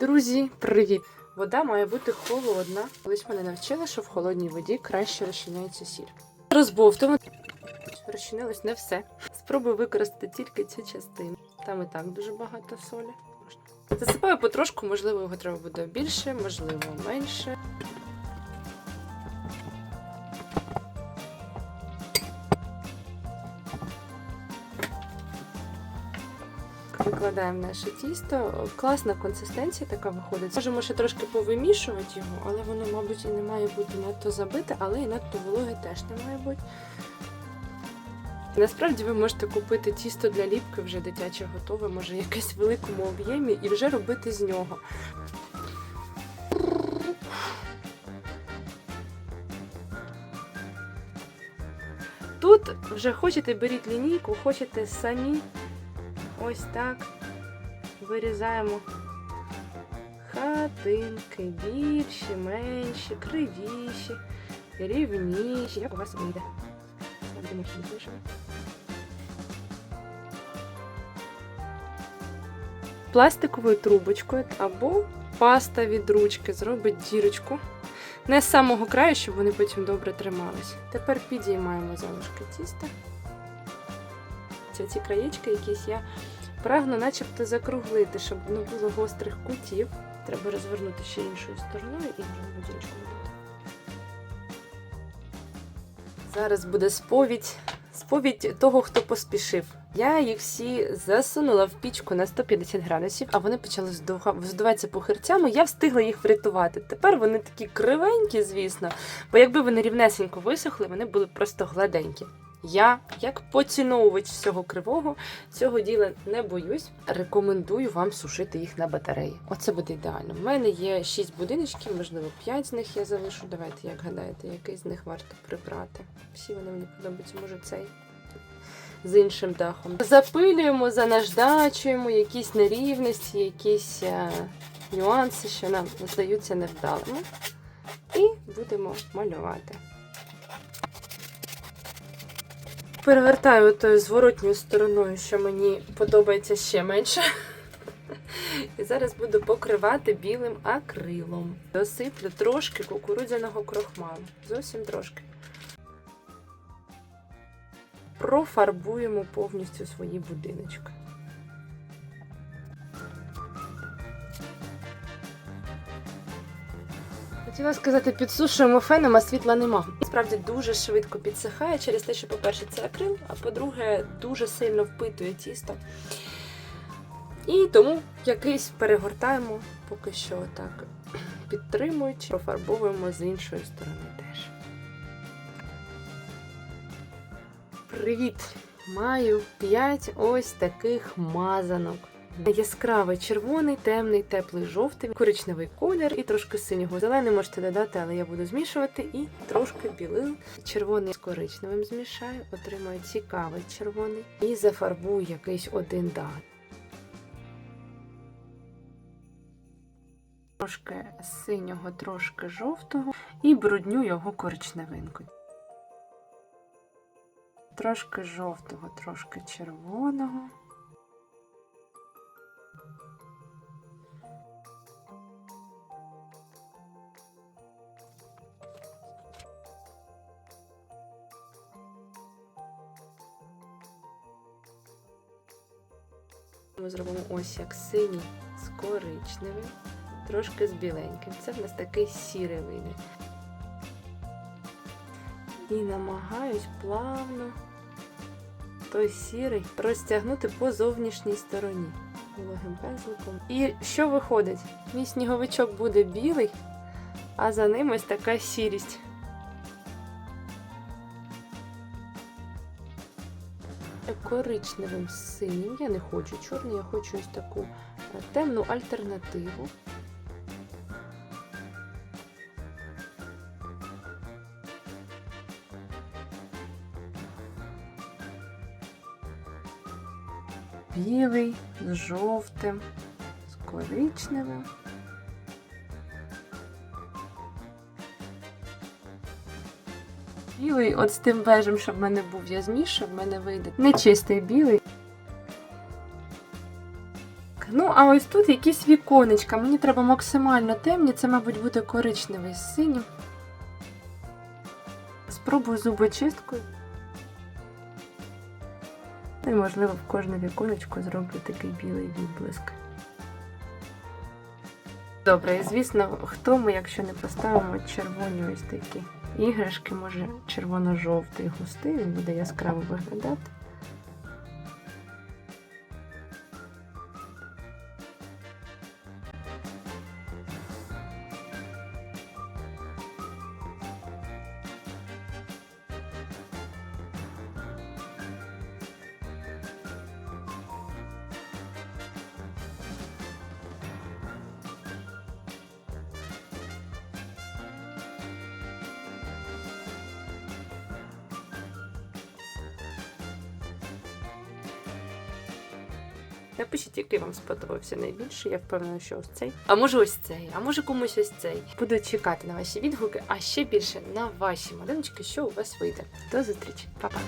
Друзі, привіт! Вода має бути холодна. Колись мене навчили, що в холодній воді краще розчиняється сіль. Розбовтуємо. Розчинилось не все. Спробую використати тільки цю частину. Там і так дуже багато солі. Засипаю потрошку, можливо, його треба буде більше, можливо, менше. Викладаємо наше тісто. Класна консистенція така виходить. Можемо ще трошки повимішувати його, але воно, мабуть, і не має бути надто забите, але і надто вологе теж не має бути. Насправді ви можете купити тісто для ліпки вже дитяче готове, може якесь в великому об'ємі, і вже робити з нього. Тут вже хочете беріть лінійку, хочете самі ось так вирізаємо хатинки, більші, менші, кривіші, рівніші. Як у вас вийде? Будемо пишемо. Пластиковою трубочкою або паста від ручки зробить дірочку. Не з самого краю, щоб вони потім добре тримались. Тепер підіймаємо залишки тіста. Ці, ці краєчки якісь я прагну начебто закруглити, щоб не було гострих кутів. Треба розвернути ще іншою стороною і вже дірочку робити. Зараз буде сповідь. Сповідь того, хто поспішив. Я їх всі засунула в пічку на 150 градусів, а вони почали здуватися похирцями. Я встигла їх врятувати. Тепер вони такі кривенькі, звісно. Бо якби вони рівнесенько висохли, вони були просто гладенькі. Я, як поціновувач всього кривого, цього діла не боюсь. Рекомендую вам сушити їх на батареї. Оце буде ідеально. У мене є 6 будиночків, можливо, 5 з них я залишу. Давайте, як гадаєте, який з них варто прибрати. Всі вони мені подобаються, може цей. З іншим дахом. Запилюємо, занаждачуємо якісь нерівності, якісь е, нюанси, що нам здаються невдалими. І будемо малювати. Перевертаю тою зворотньою стороною, що мені подобається ще менше. І зараз буду покривати білим акрилом. Досиплю трошки кукурудзяного крохмалу. Зовсім трошки. Профарбуємо повністю свої будиночки. Хотіла сказати, підсушуємо феном, а світла нема. Справді дуже швидко підсихає через те, що, по-перше, це акрил, а по-друге, дуже сильно впитує тісто. І тому якийсь перегортаємо, поки що так підтримуючи, профарбовуємо з іншої сторони теж. Привіт! Маю 5 ось таких мазанок. Яскравий червоний, темний, теплий жовтий, коричневий колір і трошки синього. Зелений можете додати, але я буду змішувати і трошки білил. Червоний з коричневим змішаю, отримаю цікавий червоний і зафарбую якийсь один дат. Трошки синього, трошки жовтого і брудню його коричневинкою. Трошки жовтого, трошки червоного. Ми зробимо ось як синій з коричневим, трошки з біленьким. Це в нас такий сірий вийде. І намагаюсь плавно той сірий розтягнути по зовнішній стороні вологим пензликом. І що виходить? Мій сніговичок буде білий, а за ним ось така сірість. Коричневим синім. Я не хочу чорний, я хочу ось таку е, темну альтернативу. білий з жовтим, з коричневим. Білий, от з тим бежем, щоб в мене був, я в мене вийде нечистий білий. Ну, а ось тут якісь віконечка. Мені треба максимально темні, це, мабуть, буде коричневий з синім. Спробую зубочисткою. Ну і, можливо, в кожне віконечко зроблю такий білий відблиск. Добре, і звісно, хто ми, якщо не поставимо червоні ось такі іграшки, може червоно-жовтий густий, він буде яскраво виглядати. Напишіть, який вам сподобався найбільше. Я впевнена, що ось цей. А може ось цей, а може комусь ось цей. Буду чекати на ваші відгуки, а ще більше на ваші малюночки, що у вас вийде. До зустрічі, Па-па!